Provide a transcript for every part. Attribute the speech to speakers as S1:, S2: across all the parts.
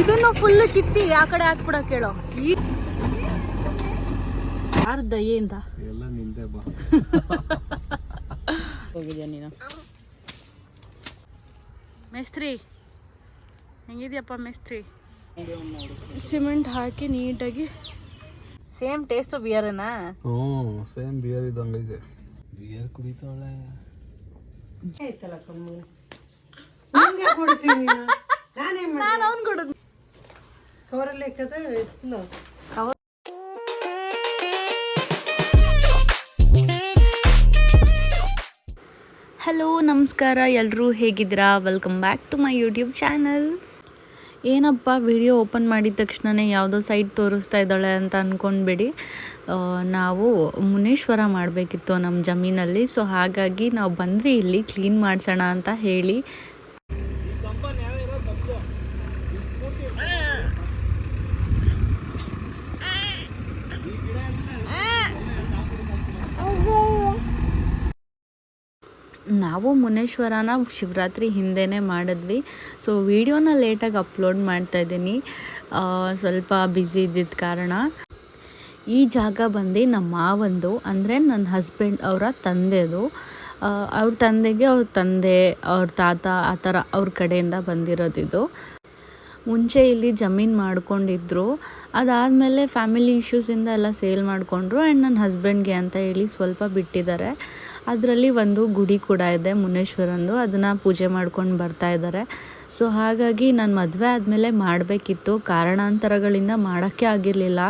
S1: ಇದನ್ನು ಫುಲ್ ಕಿತ್ತಿ ಆ ಕಡೆ ಹಾಕ್ಬಿಡ ಕೇಳೋ. ಯಾರ ದಯೆಯಿಂದ?
S2: ಎಲ್ಲ ನಿಂದೆ ಬಾ.
S1: ಹೋಗಿದ್ಯಾ ನೀನು? ಮೇಸ್ತ್ರಿ ಹೆಂಗಿದ್ಯಪ್ಪ ಮೇಸ್ತ್ರಿ? ಸಿಮೆಂಟ್ ಹಾಕಿ ನೀಟಾಗಿ. ಸೇಮ್ ಟೇಸ್ಟ್ ಬಿಯರ್
S2: ಹ್ಞೂ ಸೇಮ್ ಬಿಯರ್ ಇದ್ದಂಗೈತೆ ಬಿಯರ್ ಕುಡಿತಾವಳೆ.
S1: ನಾನು ಅವ್ನು ಕೊಡೋದು.
S3: ಕವರಲ್ಲಿ ಹಾಕದ ಇತ್ತು
S1: ಹಲೋ ನಮಸ್ಕಾರ. ಎಲ್ಲರೂ ಹೇಗಿದ್ದೀರಾ? Welcome back to my YouTube channel ಏನಪ್ಪ ವಿಡಿಯೋ ಓಪನ್ ಮಾಡಿದ ತಕ್ಷಣನೇ ಯಾವುದೋ ಸೈಟ್ ತೋರಿಸ್ತಾ ಇದ್ದಾಳೆ ಅಂತ ಅಂದ್ಕೊಂಡ್ಬೇಡಿ ನಾವು ಮುನೇಶ್ವರ ಮಾಡಬೇಕಿತ್ತು ನಮ್ಮ ಜಮೀನಲ್ಲಿ. ಸೊ ಹಾಗಾಗಿ ನಾವು ಬಂದ್ವಿ ಇಲ್ಲಿ ಕ್ಲೀನ್ ಮಾಡಿಸೋಣ ಅಂತ ಹೇಳಿ. ನಾವು ಮುನೇಶ್ವರನ ಶಿವರಾತ್ರಿ ಹಿಂದೆನೇ ಮಾಡಿದ್ವಿ. ಸೊ ವಿಡಿಯೋನ ಲೇಟಾಗಿ ಅಪ್ಲೋಡ್ ಮಾಡ್ತಾ ಇದ್ದೀನಿ. ಸ್ವಲ್ಪ ಬ್ಯುಸಿ ಇದ್ದಿದ್ದ ಕಾರಣ. ಈ ಜಾಗ ಬಂದು ನಮ್ಮ ಮಾವಂದು, ಅಂದರೆ ನನ್ನ ಹಸ್ಬೆಂಡ್ ಅವರ ತಂದೆದು. ಅವ್ರ ತಂದೆಗೆ ಅವ್ರ ತಂದೆ, ಅವ್ರ ತಾತ ಆ ಥರ ಅವ್ರ ಕಡೆಯಿಂದ ಬಂದಿರೋದಿದು ಮುಂಚೆ ಇಲ್ಲಿ ಜಮೀನು ಮಾಡ್ಕೊಂಡಿದ್ರು. ಅದಾದಮೇಲೆ ಫ್ಯಾಮಿಲಿ ಇಶ್ಯೂಸಿಂದ ಎಲ್ಲ ಸೇಲ್ ಮಾಡಿಕೊಂಡ್ರು. ಆ್ಯಂಡ್ ನನ್ನ ಹಸ್ಬೆಂಡ್ಗೆ ಅಂತ ಹೇಳಿ ಸ್ವಲ್ಪ ಬಿಟ್ಟಿದ್ದಾರೆ. ಅದರಲ್ಲಿ ಒಂದು ಗುಡಿ ಕೂಡ ಇದೆ, ಮುನೇಶ್ವರಂದು. ಅದನ್ನು ಪೂಜೆ ಮಾಡ್ಕೊಂಡು ಬರ್ತಾ ಇದ್ದಾರೆ ಸೊ ಹಾಗಾಗಿ ನಾನು ಮದುವೆ ಆದಮೇಲೆ ಮಾಡಬೇಕಿತ್ತು. ಕಾರಣಾಂತರಗಳಿಂದ ಮಾಡೋಕ್ಕೆ ಆಗಿರಲಿಲ್ಲ.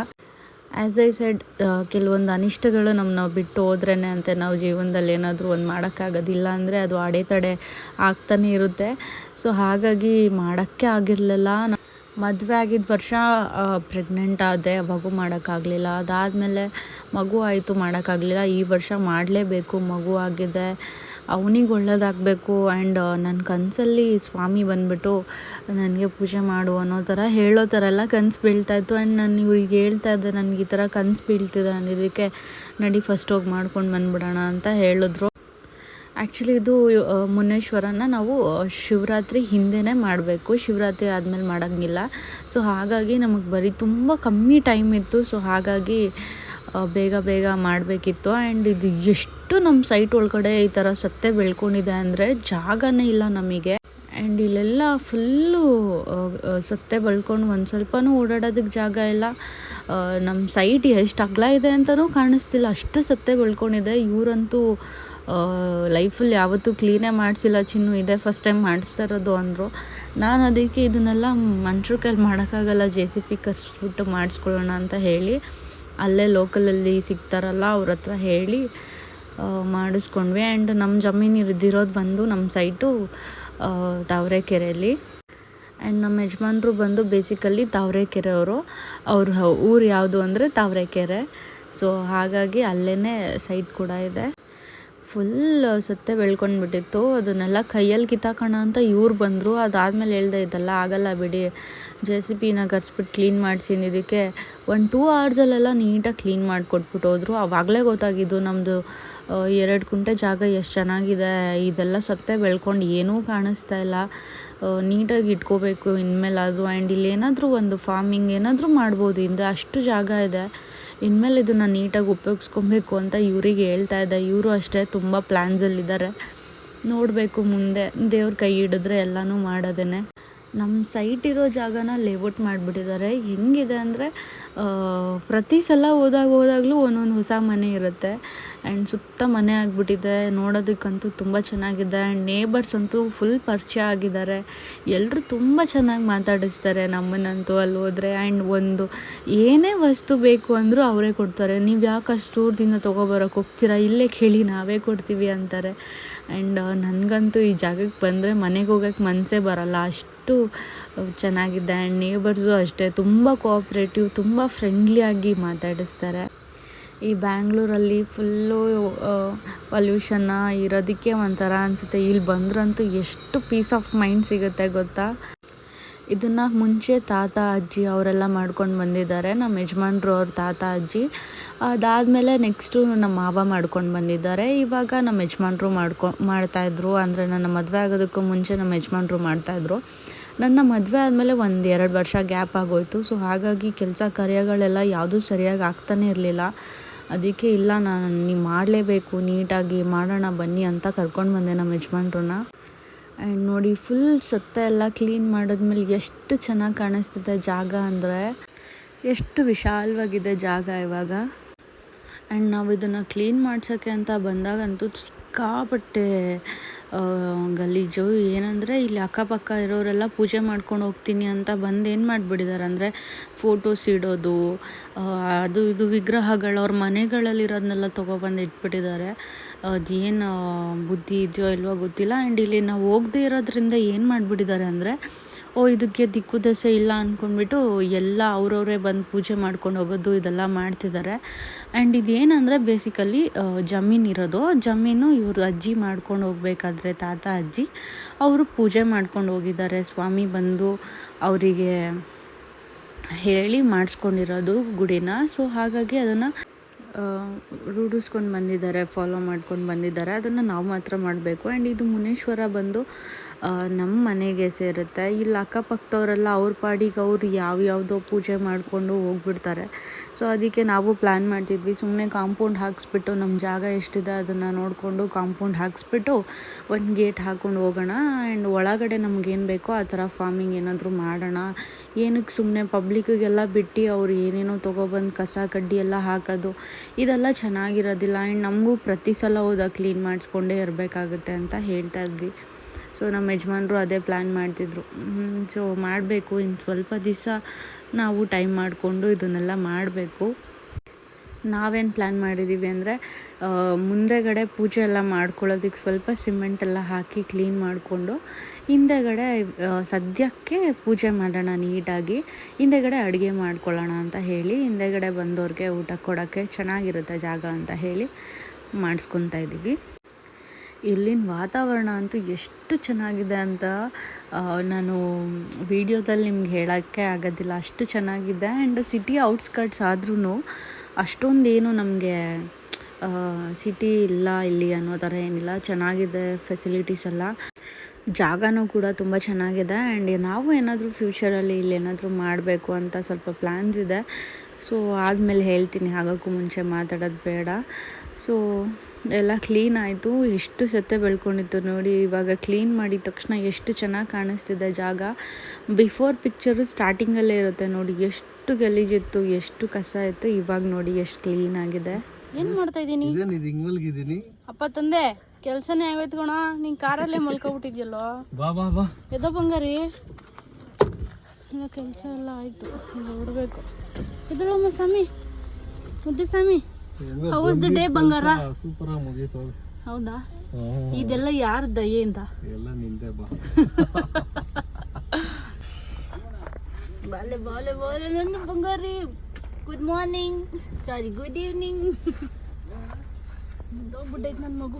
S1: ಆ್ಯಸ್ ಐ ಸೆಡ್ ಕೆಲವೊಂದು ಅನಿಷ್ಟಗಳು ನಮ್ಮನ್ನ ಬಿಟ್ಟು ಹೋದ್ರೇ ಅಂತೆ ನಾವು ಜೀವನದಲ್ಲಿ ಏನಾದರೂ ಒಂದು ಮಾಡೋಕ್ಕಾಗೋದಿಲ್ಲ ಅಂದರೆ ಅದು ಅಡೆತಡೆ ಆಗ್ತಾನೆ ಇರುತ್ತೆ. ಸೊ ಹಾಗಾಗಿ ಮಾಡೋಕ್ಕೆ ಆಗಿರಲಿಲ್ಲ. ಮದುವೆ ಆಗಿದ್ದ ವರ್ಷ ಪ್ರೆಗ್ನೆಂಟ್ ಆದೆ, ಮಗು ಮಾಡೋಕ್ಕಾಗಲಿಲ್ಲ. ಅದಾದಮೇಲೆ ಮಗು ಆಯಿತು, ಮಾಡೋಕ್ಕಾಗಲಿಲ್ಲ. ಈ ವರ್ಷ ಮಾಡಲೇಬೇಕು, ಮಗು ಆಗಿದೆ. ಅವನಿಗೆ ಒಳ್ಳೇದಾಗಬೇಕು. ಆ್ಯಂಡ್ ನನ್ನ ಕನಸಲ್ಲಿ ಸ್ವಾಮಿ ಬಂದುಬಿಟ್ಟು ನನಗೆ ಪೂಜೆ ಮಾಡು ಅನ್ನೋ ಥರ ಹೇಳೋ ಥರ ಎಲ್ಲ ಕನಸು ಬೀಳ್ತಾಯಿತ್ತು ಆ್ಯಂಡ್ ನಾನು ಇವ್ರಿಗೆ ಹೇಳ್ತಾ ಇದ್ದೆ, ನನಗೆ ಈ ಥರ ಕನಸು ಬೀಳ್ತಿದೆ. ಅನ್ನೋದಕ್ಕೆ ನಡಿ ಫಸ್ಟ್ ಹೋಗಿ ಮಾಡ್ಕೊಂಡು ಬಂದ್ಬಿಡೋಣ ಅಂತ ಹೇಳಿದ್ರು. ಆ್ಯಕ್ಚುಲಿ ಇದು ಮುನೇಶ್ವರನ ನಾವು ಶಿವರಾತ್ರಿ ಹಿಂದೆನೇ ಮಾಡಬೇಕು. ಶಿವರಾತ್ರಿ ಆದಮೇಲೆ ಮಾಡೋಂಗಿಲ್ಲ. ಸೊ ಹಾಗಾಗಿ ನಮಗೆ ಬರೀ ತುಂಬ ಕಮ್ಮಿ ಟೈಮ್ ಇತ್ತು. ಸೊ ಹಾಗಾಗಿ ಬೇಗ ಬೇಗ ಮಾಡಬೇಕಿತ್ತು. ಆ್ಯಂಡ್ ಇದು ಎಷ್ಟು ನಮ್ಮ ಸೈಟ್ ಒಳಗಡೆ ಈ ಥರ ಸತ್ತೆ ಬೆಳ್ಕೊಂಡಿದೆ ಅಂದರೆ ಜಾಗನೇ ಇಲ್ಲ ನಮಗೆ. ಆ್ಯಂಡ್ ಇಲ್ಲೆಲ್ಲ ಫುಲ್ಲು ಸತ್ತೆ ಬೆಳ್ಕೊಂಡು ಒಂದು ಸ್ವಲ್ಪನೂ ಓಡಾಡೋದಕ್ಕೆ ಜಾಗ ಇಲ್ಲ. ನಮ್ಮ ಸೈಟ್ ಎಷ್ಟು ಅಗಲ ಇದೆ ಅಂತಲೂ ಕಾಣಿಸ್ತಿಲ್ಲ. ಅಷ್ಟು ಸತ್ತೆ ಬೆಳ್ಕೊಂಡಿದೆ. ಇವರಂತೂ ಲೈಫಲ್ಲಿ ಯಾವತ್ತೂ ಕ್ಲೀನೇ ಮಾಡಿಸಿಲ್ಲ ಚಿನ್ನು. ಇದೆ ಫಸ್ಟ್ ಟೈಮ್ ಮಾಡಿಸ್ತಾ ಇರೋದು ಅಂದರು. ನಾನು ಅದಕ್ಕೆ ಇದನ್ನೆಲ್ಲ ಮನುಷ್ರ ಕೈಲಿ ಮಾಡೋಕ್ಕಾಗಲ್ಲ. ಜೆ ಸಿ ಪಿ ಕಸ್ಬಿಟ್ಟು ಮಾಡಿಸ್ಕೊಳ್ಳೋಣ ಅಂತ ಹೇಳಿ, ಅಲ್ಲೇ ಲೋಕಲಲ್ಲಿ ಸಿಗ್ತಾರಲ್ಲ ಅವ್ರ ಹತ್ರ ಹೇಳಿ ಮಾಡಿಸ್ಕೊಂಡ್ವಿ. ಆ್ಯಂಡ್ ನಮ್ಮ ಜಮೀನು ಇರ್ದಿರೋದು ಬಂದು ನಮ್ಮ ಸೈಟು ತಾವರೆಕೆರೆಯಲ್ಲಿ ಆ್ಯಂಡ್ ನಮ್ಮ ಯಜಮಾನ್ರು ಬಂದು ಬೇಸಿಕಲಿ ತಾವರೆಕೆರೆಯವರು ಅವ್ರ. ಊರು ಯಾವುದು ಅಂದರೆ ತಾವರೆಕೆರೆ ಸೊ ಹಾಗಾಗಿ ಅಲ್ಲೇ ಸೈಟ್ ಕೂಡ ಇದೆ. ಫುಲ್ ಸತ್ತೆ ಬೆಳ್ಕೊಂಡ್ಬಿಟ್ಟಿತ್ತು. ಅದನ್ನೆಲ್ಲ ಕೈಯಲ್ಲಿ ಕಿತ್ತಾಕೋಣ ಅಂತ ಇವ್ರು ಬಂದರು. ಅದಾದಮೇಲೆ ಹೇಳ್ದೆ ಇದೆಲ್ಲ ಆಗಲ್ಲ ಬಿಡಿ. ಜೆ ಸಿ ಪಿನ ಕರೆಸ್ಬಿಟ್ಟು ಕ್ಲೀನ್ ಮಾಡಿಸಿದ್ದಕ್ಕೆ ಒಂದು ಟೂ ಅವರ್ಸಲ್ಲೆಲ್ಲ ನೀಟಾಗಿ ಕ್ಲೀನ್ ಮಾಡಿಕೊಟ್ಬಿಟ್ಟು ಹೋದರು. ಆವಾಗಲೇ ಗೊತ್ತಾಗಿದ್ದು ನಮ್ಮದು ಎರಡು ಕುಂಟೆ ಜಾಗ ಎಷ್ಟು ಚೆನ್ನಾಗಿದೆ. ಇದೆಲ್ಲ ಸತ್ತೆ ಬೆಳ್ಕೊಂಡು ಏನೂ ಕಾಣಿಸ್ತಾ ಇಲ್ಲ. ನೀಟಾಗಿ ಇಟ್ಕೋಬೇಕು ಇನ್ಮೇಲೆ ಅದು. ಆ್ಯಂಡ್ ಇಲ್ಲಿ ಏನಾದರೂ ಒಂದು ಫಾರ್ಮಿಂಗ್ ಏನಾದರೂ ಮಾಡ್ಬೋದು. ಇಂದ ಅಷ್ಟು ಜಾಗ ಇದೆ. ಇನ್ಮೇಲೆ ಇದನ್ನು ನೀಟಾಗಿ ಉಪಯೋಗಿಸ್ಕೊಬೇಕು ಅಂತ ಇವರಿಗೆ ಹೇಳ್ತಾ ಇದ್ದೆ. ಇವರು ಅಷ್ಟೇ ತುಂಬ ಪ್ಲ್ಯಾನ್ಸಲ್ಲಿದ್ದಾರೆ ನೋಡಬೇಕು ಮುಂದೆ. ದೇವ್ರ ಕೈ ಹಿಡಿದ್ರೆ ಎಲ್ಲನೂ ಮಾಡೋದೇನೆ. ನಮ್ಮ ಸೈಟ್ ಇರೋ ಜಾಗನ ಲೇಔಟ್ ಮಾಡಿಬಿಟ್ಟಿದ್ದಾರೆ. ಹೆಂಗಿದೆ ಅಂದರೆ ಪ್ರತಿ ಸಲ ಹೋದಾಗ ಹೋದಾಗಲೂ ಒಂದೊಂದು ಹೊಸ ಮನೆ ಇರುತ್ತೆ. ಆ್ಯಂಡ್ ಸುತ್ತ ಮನೆ ಆಗಿಬಿಟ್ಟಿದೆ. ನೋಡೋದಕ್ಕಂತೂ ತುಂಬ ಚೆನ್ನಾಗಿದೆ. ಆ್ಯಂಡ್ ನೇಬರ್ಸ್ ಅಂತೂ ಫುಲ್ ಪರಿಚಯ ಆಗಿದ್ದಾರೆ. ಎಲ್ಲರೂ ತುಂಬ ಚೆನ್ನಾಗಿ ಮಾತಾಡಿಸ್ತಾರೆ. ನಮ್ಮನ್ನಂತೂ ಅಲ್ಲಿ ಹೋದರೆ. ಆ್ಯಂಡ್ ಒಂದು ಏನೇ ವಸ್ತು ಬೇಕು ಅಂದರೂ ಅವರೇ ಕೊಡ್ತಾರೆ. ನೀವು ಯಾಕೆ ಅಷ್ಟು ದೂರದಿಂದ ತೊಗೊಬರೋಕೆ ಹೋಗ್ತೀರಾ? ಇಲ್ಲೇ ಕೇಳಿ ನಾವೇ ಕೊಡ್ತೀವಿ ಅಂತಾರೆ. ಆ್ಯಂಡ್ ನನಗಂತೂ ಈ ಜಾಗಕ್ಕೆ ಬಂದರೆ ಮನೆಗೆ ಹೋಗೋಕ್ಕೆ ಮನಸ್ಸೇ ಬರಲ್ಲ. ಅಷ್ಟು ಚೆನ್ನಾಗಿದೆ ಆ್ಯಂಡ್ ನೇಬರ್ಸು ಅಷ್ಟೇ. ತುಂಬ ಕೋಆಪ್ರೇಟಿವ್ ತುಂಬ ಫ್ರೆಂಡ್ಲಿಯಾಗಿ ಮಾತಾಡಿಸ್ತಾರೆ. ಈ ಬ್ಯಾಂಗ್ಳೂರಲ್ಲಿ ಫುಲ್ಲು ಪೊಲ್ಯೂಷನ್ನ ಇರೋದಕ್ಕೆ ಒಂಥರ ಅನಿಸುತ್ತೆ. ಇಲ್ಲಿ ಬಂದ್ರಂತೂ ಎಷ್ಟು ಪೀಸ್ ಆಫ್ ಮೈಂಡ್ ಸಿಗುತ್ತೆ ಗೊತ್ತಾ? ಇದನ್ನು ಮುಂಚೆ ತಾತ, ಅಜ್ಜಿ ಅವರೆಲ್ಲ ಮಾಡ್ಕೊಂಡು ಬಂದಿದ್ದಾರೆ. ನಮ್ಮ ಯಜಮಾನ್ರು ಅವ್ರ ತಾತ, ಅಜ್ಜಿ. ಅದಾದಮೇಲೆ ನೆಕ್ಸ್ಟು ನಮ್ಮ ಮಾವ ಮಾಡ್ಕೊಂಡು ಬಂದಿದ್ದಾರೆ. ಇವಾಗ ನಮ್ಮ ಯಜಮಾನ್ರು ಮಾಡ್ಕೊ ಮಾಡ್ತಾಯಿದ್ರು ಅಂದರೆ ನನ್ನ ಮದುವೆ ಆಗೋದಕ್ಕೂ ಮುಂಚೆ ನಮ್ಮ ಯಜಮಾನ್ರು ಮಾಡ್ತಾಯಿದ್ರು ನನ್ನ ಮದುವೆ ಆದಮೇಲೆ ಒಂದು ಎರಡು ವರ್ಷ ಗ್ಯಾಪ್ ಆಗೋಯ್ತು. ಸೊ ಹಾಗಾಗಿ ಕೆಲಸ ಕಾರ್ಯಗಳೆಲ್ಲ ಯಾವುದೂ ಸರಿಯಾಗಿ ಆಗ್ತಾನೇ ಇರಲಿಲ್ಲ. ಅದಕ್ಕೆ ಇಲ್ಲ, ನಾನು ನೀವು ಮಾಡಲೇಬೇಕು, ನೀಟಾಗಿ ಮಾಡೋಣ, ಬನ್ನಿ ಅಂತ ಕರ್ಕೊಂಡು ಬಂದೆ ನಮ್ಮ ಯಜಮಾನ್ರನ್ನ. ಆ್ಯಂಡ್ ನೋಡಿ ಫುಲ್ ಸತ್ತ ಎಲ್ಲ ಕ್ಲೀನ್ ಮಾಡಿದ್ಮೇಲೆ ಎಷ್ಟು ಚೆನ್ನಾಗಿ ಕಾಣಿಸ್ತಿದೆ ಜಾಗ ಅಂದರೆ, ಎಷ್ಟು ವಿಶಾಲವಾಗಿದೆ ಜಾಗ ಇವಾಗ. ಆ್ಯಂಡ್ ನಾವು ಇದನ್ನು ಕ್ಲೀನ್ ಮಾಡ್ಸೋಕ್ಕೆ ಅಂತ ಬಂದಾಗಂತೂ ಸಿಕ್ಕಾಪಟ್ಟೆ ಗಲೀಜು ಏನಂದರೆ ಇಲ್ಲಿ ಅಕ್ಕಪಕ್ಕ ಇರೋರೆಲ್ಲ ಪೂಜೆ ಮಾಡ್ಕೊಂಡು ಹೋಗ್ತೀನಿ ಅಂತ ಬಂದು ಏನು ಮಾಡಿಬಿಟ್ಟಿದ್ದಾರೆ ಅಂದರೆ ಫೋಟೋಸ್ ಇಡೋದು ಅದು ಇದು ವಿಗ್ರಹಗಳು ಅವ್ರ ಮನೆಗಳಲ್ಲಿರೋದನ್ನೆಲ್ಲ ತೊಗೊಬಂದು ಇಟ್ಬಿಟ್ಟಿದ್ದಾರೆ ಅದೇನು ಬುದ್ಧಿ ಇದೆಯೋ ಇಲ್ವೋ ಗೊತ್ತಿಲ್ಲ. ಆ್ಯಂಡ್ ಇಲ್ಲಿ ನಾವು ಹೋಗದೇ ಇರೋದ್ರಿಂದ ಏನು ಮಾಡಿಬಿಟ್ಟಿದ್ದಾರೆ ಅಂದರೆ ಓ, ಇದಕ್ಕೆ ದಿಕ್ಕು ದಸೆ ಇಲ್ಲ ಅಂದ್ಕೊಂಡ್ಬಿಟ್ಟು ಎಲ್ಲ ಅವ್ರವರೇ ಬಂದು ಪೂಜೆ ಮಾಡ್ಕೊಂಡು ಹೋಗೋದು ಇದೆಲ್ಲ ಮಾಡ್ತಿದ್ದಾರೆ. ಆ್ಯಂಡ್ ಇದೇನಂದರೆ ಬೇಸಿಕಲಿ ಜಮೀನು ಇರೋದು. ಜಮೀನು ಇವರು ಅಜ್ಜಿ ಮಾಡ್ಕೊಂಡು ಹೋಗ್ಬೇಕಾದ್ರೆ ತಾತ, ಅಜ್ಜಿ ಅವರು ಪೂಜೆ ಮಾಡ್ಕೊಂಡು ಹೋಗಿದ್ದಾರೆ. ಸ್ವಾಮಿ ಬಂದು ಅವರಿಗೆ ಹೇಳಿ ಮಾಡಿಸ್ಕೊಂಡಿರೋದು ಗುಡಿನ. ಸೊ ಹಾಗಾಗಿ ಅದನ್ನು ರೂಢಿಸ್ಕೊಂಡು ಬಂದಿದ್ದಾರೆ ಫಾಲೋ ಮಾಡ್ಕೊಂಡು ಬಂದಿದ್ದಾರೆ. ಅದನ್ನು ನಾವು ಮಾತ್ರ ಮಾಡಬೇಕು. ಆ್ಯಂಡ್ ಇದು ಮುನೇಶ್ವರ ಬಂದು ನಮ್ಮ ಮನೆಗೆ ಸೇರುತ್ತೆ. ಇಲ್ಲಿ ಅಕ್ಕಪಕ್ಕದವರೆಲ್ಲ ಅವ್ರ ಪಾಡಿಗೆ ಅವ್ರು ಯಾವ್ಯಾವುದೋ ಪೂಜೆ ಮಾಡಿಕೊಂಡು ಹೋಗ್ಬಿಡ್ತಾರೆ. ಸೊ ಅದಕ್ಕೆ ನಾವು ಪ್ಲ್ಯಾನ್ ಮಾಡ್ತಿದ್ವಿ. ಸುಮ್ಮನೆ ಕಾಂಪೌಂಡ್ ಹಾಕ್ಸ್ಬಿಟ್ಟು ನಮ್ಮ ಜಾಗ ಎಷ್ಟಿದೆ ಅದನ್ನು ನೋಡಿಕೊಂಡು ಕಾಂಪೌಂಡ್ ಹಾಕ್ಸ್ಬಿಟ್ಟು ಒಂದು ಗೇಟ್ ಹಾಕ್ಕೊಂಡು ಹೋಗೋಣ. ಆ್ಯಂಡ್ ಒಳಗಡೆ ನಮ್ಗೇನು ಬೇಕೋ ಆ ಥರ ಫಾರ್ಮಿಂಗ್ ಏನಾದರೂ ಮಾಡೋಣ. ಏನಕ್ಕೆ ಸುಮ್ಮನೆ ಪಬ್ಲಿಕ್ಕಿಗೆಲ್ಲ ಬಿಟ್ಟು ಅವ್ರು ಏನೇನೋ ತೊಗೊಬಂದು ಕಸ, ಕಡ್ಡಿ ಎಲ್ಲ ಹಾಕೋದು. ಇದೆಲ್ಲ ಚೆನ್ನಾಗಿರೋದಿಲ್ಲ. ಆ್ಯಂಡ್ ನಮಗೂ ಪ್ರತಿ ಸಲ ಹೋದಾಗ ಕ್ಲೀನ್ ಮಾಡಿಸ್ಕೊಂಡೇ ಇರಬೇಕಾಗುತ್ತೆ ಅಂತ ಹೇಳ್ತಾ ಇದ್ವಿ. ಸೊ ನಮ್ಮ ಯಜಮಾನ್ರು ಅದೇ ಪ್ಲ್ಯಾನ್ ಮಾಡ್ತಿದ್ರು. ಸೊ ಮಾಡಬೇಕು. ಇನ್ನು ಸ್ವಲ್ಪ ದಿವಸ ನಾವು ಟೈಮ್ ಮಾಡಿಕೊಂಡು ಇದನ್ನೆಲ್ಲ ಮಾಡಬೇಕು. ನಾವೇನು ಪ್ಲ್ಯಾನ್ ಮಾಡಿದ್ದೀವಿ ಅಂದರೆ ಮುಂದೆಗಡೆ ಪೂಜೆ ಎಲ್ಲ ಮಾಡ್ಕೊಳ್ಳೋದಕ್ಕೆ ಸ್ವಲ್ಪ ಸಿಮೆಂಟ್ ಎಲ್ಲ ಹಾಕಿ ಕ್ಲೀನ್ ಮಾಡಿಕೊಂಡು, ಹಿಂದೆಗಡೆ ಸದ್ಯಕ್ಕೆ ಪೂಜೆ ಮಾಡೋಣ ನೀಟಾಗಿ, ಹಿಂದೆಗಡೆ ಅಡುಗೆ ಮಾಡ್ಕೊಳ್ಳೋಣ ಅಂತ ಹೇಳಿ, ಹಿಂದೆಗಡೆ ಬಂದವ್ರಿಗೆ ಊಟ ಕೊಡೋಕ್ಕೆ ಚೆನ್ನಾಗಿರುತ್ತೆ ಜಾಗ ಅಂತ ಹೇಳಿ ಮಾಡಿಸ್ಕೊತಾ ಇದ್ದೀವಿ. ಇಲ್ಲಿನ ವಾತಾವರಣ ಅಂತೂ ಎಷ್ಟು ಚೆನ್ನಾಗಿದೆ ಅಂತ ನಾನು ವಿಡಿಯೋದಲ್ಲಿ ನಿಮ್ಗೆ ಹೇಳೋಕ್ಕೆ ಆಗೋದಿಲ್ಲ. ಅಷ್ಟು ಚೆನ್ನಾಗಿದೆ. ಆ್ಯಂಡ್ ಸಿಟಿ ಔಟ್ಸ್ಕಟ್ಸ್ ಆದ್ರೂ ಅಷ್ಟೊಂದೇನು ನಮಗೆ ಸಿಟಿ ಇಲ್ಲ ಇಲ್ಲಿ ಅನ್ನೋ ಥರ ಏನಿಲ್ಲ. ಚೆನ್ನಾಗಿದೆ ಫೆಸಿಲಿಟೀಸ್ ಎಲ್ಲ. ಜಾಗನೂ ಕೂಡ ತುಂಬ ಚೆನ್ನಾಗಿದೆ. ಆ್ಯಂಡ್ ನಾವು ಏನಾದರೂ ಫ್ಯೂಚರಲ್ಲಿ ಇಲ್ಲಿ ಏನಾದರೂ ಮಾಡಬೇಕು ಅಂತ ಸ್ವಲ್ಪ ಪ್ಲ್ಯಾನ್ಸ್ ಇದೆ. ಸೊ ಆದಮೇಲೆ ಹೇಳ್ತೀನಿ. ಹಾಗಕ್ಕೂ ಮುಂಚೆ ಮಾತಾಡೋದು ಬೇಡ. ಸೊ ಎಲ್ಲ ಕ್ಲೀನ್ ಆಯಿತು. ಎಷ್ಟು ಸತ್ತೆ ಬೆಳ್ಕೊಂಡಿತ್ತು ನೋಡಿ. ಇವಾಗ ಕ್ಲೀನ್ ಮಾಡಿದ ತಕ್ಷಣ ಎಷ್ಟು ಚೆನ್ನಾಗಿ ಕಾಣಿಸ್ತಿದೆ ಜಾಗ. ಬಿಫೋರ್ ಪಿಕ್ಚರು ಸ್ಟಾರ್ಟಿಂಗಲ್ಲೇ ಇರುತ್ತೆ ನೋಡಿ. ಎಷ್ಟು ಗಲೀಜಿತ್ತು ಎಷ್ಟು ಕಸ ಇತ್ತು. ಇವಾಗ ನೋಡಿ ಎಷ್ಟು ಕ್ಲೀನ್ ಆಗಿದೆ. ಏನು ಮಾಡ್ತಾ ಇದ್ದೀನಿ?
S2: ಇದೇನು ಇದು ಹಿಂಗ್
S1: ಅಪ್ಪ ತಂದೆ ಕೆಲಸನೇ ಆಗೋಯ್ತು ಕಣ. ನೀನು ಕಾರಲ್ಲೇ ಮಲ್ಕೊಬಿಟ್ಟಿದ್ಯಲ್ಲೋ?
S2: ಬಾ ಬಾ ಬಾ.
S1: ಎದೋ ಬಂಗಾರಿ? ಇಲ್ಲ ಕೆಲಸ ಎಲ್ಲ ಆಯಿತು. ನೋಡಬೇಕು. ಎದಳಮ್ಮ ಸ್ವಾಮಿ? ಮುದ್ದೆ ಸ್ವಾಮಿ? How was the day, ಬಂಗಾರ?
S2: ಸೂಪರ್ ಆಗಿ ಮುಗೀತು
S1: ಹೌದಾ. ಇದೆಲ್ಲ ಯಾರ ದಯೆಯಿಂದ?
S2: ಎಲ್ಲ ನಿಂದೆ ಬಾ.
S1: ಬಾಲೆ ಬಾಲೆ ಬಾಲೆ ನನ್ನ ಬಂಗಾರಿ. Good morning sorry good evening ಹೋಗ್ಬಿಟ್ಟೈತೆ ನನ್ನ ಮಗು.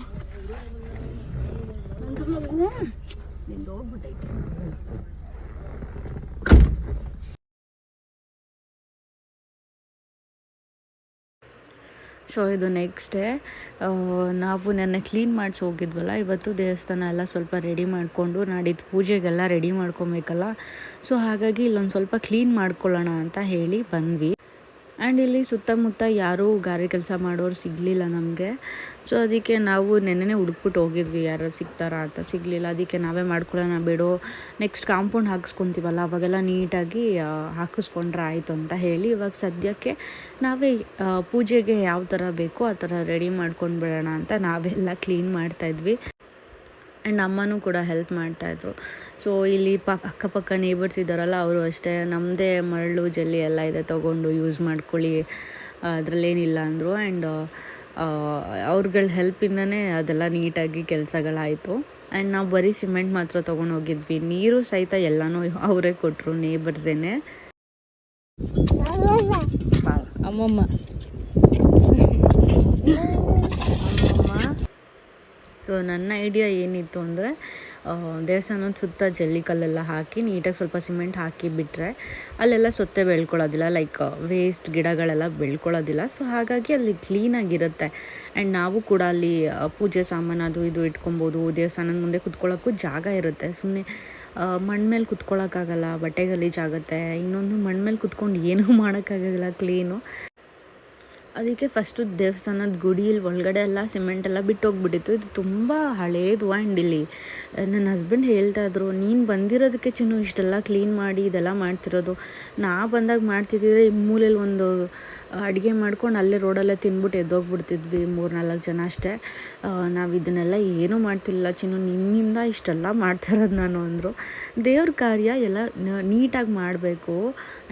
S1: ನನ್ನ ಮಗು. ನಿಂದು ಸೊ ಇದು ನೆಕ್ಸ್ಟ್ ಡೇ ನಾವು ನೆನ್ನೆ ಕ್ಲೀನ್ ಮಾಡಿಸಿ ಹೋಗಿದ್ವಲ್ಲ, ಇವತ್ತು ದೇವಸ್ಥಾನ ಎಲ್ಲ ಸ್ವಲ್ಪ ರೆಡಿ ಮಾಡಿಕೊಂಡು ನಾಡಿದ್ದು ಪೂಜೆಗೆಲ್ಲ ರೆಡಿ ಮಾಡ್ಕೊಬೇಕಲ್ಲ. ಸೊ ಹಾಗಾಗಿ ಇಲ್ಲೊಂದು ಸ್ವಲ್ಪ ಕ್ಲೀನ್ ಮಾಡ್ಕೊಳ್ಳೋಣ ಅಂತ ಹೇಳಿ ಬಂದ್ವಿ. ಆ್ಯಂಡ್ ಇಲ್ಲಿ ಸುತ್ತಮುತ್ತ ಯಾರೂ ಗಾರೆ ಕೆಲಸ ಮಾಡೋರು ಸಿಗಲಿಲ್ಲ ನಮಗೆ. ಸೊ ಅದಕ್ಕೆ ನಾವು ನೆನ್ನೆನೇ ಹುಡುಕ್ಬಿಟ್ಟು ಹೋಗಿದ್ವಿ ಯಾರು ಸಿಗ್ತಾರ ಅಂತ. ಸಿಗಲಿಲ್ಲ, ಅದಕ್ಕೆ ನಾವೇ ಮಾಡ್ಕೊಳ್ಳೋಣ ಬಿಡು ನೆಕ್ಸ್ಟ್ ಕಾಂಪೌಂಡ್ ಹಾಕ್ಸ್ಕೊತೀವಲ್ಲ, ಅವಾಗೆಲ್ಲ ನೀಟಾಗಿ ಹಾಕಿಸ್ಕೊಂಡ್ರೆ ಆಯಿತು ಅಂತ ಹೇಳಿ ಇವಾಗ ಸದ್ಯಕ್ಕೆ ನಾವೇ ಪೂಜೆಗೆ ಯಾವ ಥರ ಬೇಕೋ ಆ ಥರ ರೆಡಿ ಮಾಡ್ಕೊಂಡು ಬಿಡೋಣ ಅಂತ ನಾವೆಲ್ಲ ಕ್ಲೀನ್ ಮಾಡ್ತಾಯಿದ್ವಿ ಆ್ಯಂಡ್ ಅಮ್ಮನೂ ಕೂಡ ಹೆಲ್ಪ್ ಮಾಡ್ತಾಯಿದ್ರು. ಸೊ ಇಲ್ಲಿ ಪಕ್ಕ ಅಕ್ಕಪಕ್ಕ ನೇಬರ್ಸ್ ಇದ್ದಾರಲ್ಲ ಅವರು ಅಷ್ಟೇ. ನಮ್ಮದೇ ಮರಳು ಜಲ್ಲಿ ಎಲ್ಲ ಇದೆ ತೊಗೊಂಡು ಯೂಸ್ ಮಾಡ್ಕೊಳ್ಳಿ. ಅದರಲ್ಲೇನಿಲ್ಲ ಅಂದರು. ಆ್ಯಂಡ್ ಅವ್ರಗಳ ಹೆಲ್ಪಿಂದನೇ ಅದೆಲ್ಲ ನೀಟಾಗಿ ಕೆಲಸಗಳಾಯಿತು. ಆ್ಯಂಡ್ ನಾವು ಬರೀ ಸಿಮೆಂಟ್ ಮಾತ್ರ ತೊಗೊಂಡು ಹೋಗಿದ್ವಿ. ನೀರು ಸಹಿತ ಎಲ್ಲನೂ ಅವರೇ ಕೊಟ್ಟರು ನೇಬರ್ಸೇನೆ ಅಮ್ಮಮ್ಮ. ಅಮ್ಮಮ್ಮ. ಸೊ ನನ್ನ ಐಡಿಯಾ ಏನಿತ್ತು ಅಂದರೆ ದೇವಸ್ಥಾನದ ಸುತ್ತ ಜಲ್ಲಿ ಕಲ್ಲೆಲ್ಲ ಹಾಕಿ ನೀಟಾಗಿ ಸ್ವಲ್ಪ ಸಿಮೆಂಟ್ ಹಾಕಿ ಬಿಟ್ಟರೆ ಅಲ್ಲೆಲ್ಲ ಸೊತ್ತೆ ಬೆಳ್ಕೊಳ್ಳೋದಿಲ್ಲ ಲೈಕ್ ವೇಸ್ಟ್ ಗಿಡಗಳೆಲ್ಲ ಬೆಳ್ಕೊಳ್ಳೋದಿಲ್ಲ. ಸೊ ಹಾಗಾಗಿ ಅಲ್ಲಿ ಕ್ಲೀನಾಗಿರುತ್ತೆ ಆ್ಯಂಡ್ ನಾವು ಕೂಡ ಅಲ್ಲಿ ಪೂಜೆ ಸಾಮಾನು ಅದು ಇದು ಇಟ್ಕೊಬೋದು, ದೇವಸ್ಥಾನದ ಮುಂದೆ ಕುತ್ಕೊಳ್ಳೋಕ್ಕೂ ಜಾಗ ಇರುತ್ತೆ. ಸುಮ್ಮನೆ ಮಣ್ಣು ಮೇಲೆ ಕುತ್ಕೊಳ್ಳೋಕ್ಕಾಗಲ್ಲ ಬಟ್ಟೆ ಗಲೀಜಾಗುತ್ತೆ ಇನ್ನೊಂದು ಮಣ್ಣು ಮೇಲೆ ಕುತ್ಕೊಂಡು ಏನೂ ಮಾಡೋಕ್ಕಾಗಲ್ಲ ಕ್ಲೀನು ಅದಕ್ಕೆ ಫಸ್ಟು ದೇವಸ್ಥಾನದ ಗುಡಿಯಲ್ಲಿ ಒಳಗಡೆ ಎಲ್ಲ ಸಿಮೆಂಟ್ ಎಲ್ಲ ಬಿಟ್ಟು ಹೋಗ್ಬಿಟ್ಟಿತ್ತು ಇದು ತುಂಬ ಹಳೇದು ಆ್ಯಂಡ್ ಇಲ್ಲಿ. ನನ್ನ ಹಸ್ಬೆಂಡ್ ಹೇಳ್ತಾ ಇದ್ರು, ನೀನು ಬಂದಿರೋದಕ್ಕೆ ಚಿನ್ನು ಇಷ್ಟೆಲ್ಲ ಕ್ಲೀನ್ ಮಾಡಿ ಇದೆಲ್ಲ ಮಾಡ್ತಿರೋದು. ನಾ ಬಂದಾಗ ಮಾಡ್ತಿದ್ದಿದ್ರೆ ಈ ಮೂಲೆಯಲ್ಲಿ ಒಂದು ಅಡುಗೆ ಮಾಡ್ಕೊಂಡು ಅಲ್ಲೇ ರೋಡಲ್ಲೇ ತಿಂದ್ಬಿಟ್ಟು ಎದ್ದೋಗ್ಬಿಡ್ತಿದ್ವಿ ಮೂರು ನಾಲ್ಕು ಜನ ಅಷ್ಟೇ. ನಾವು ಇದನ್ನೆಲ್ಲ ಏನೂ ಮಾಡ್ತಿಲ್ಲ ಚಿನ್ನು ನಿನ್ನಿಂದ ಇಷ್ಟೆಲ್ಲ ಮಾಡ್ತಿರೋದು ನಾನು ಅಂದರು. ದೇವ್ರ ಕಾರ್ಯ ಎಲ್ಲ ನೀಟಾಗಿ ಮಾಡಬೇಕು.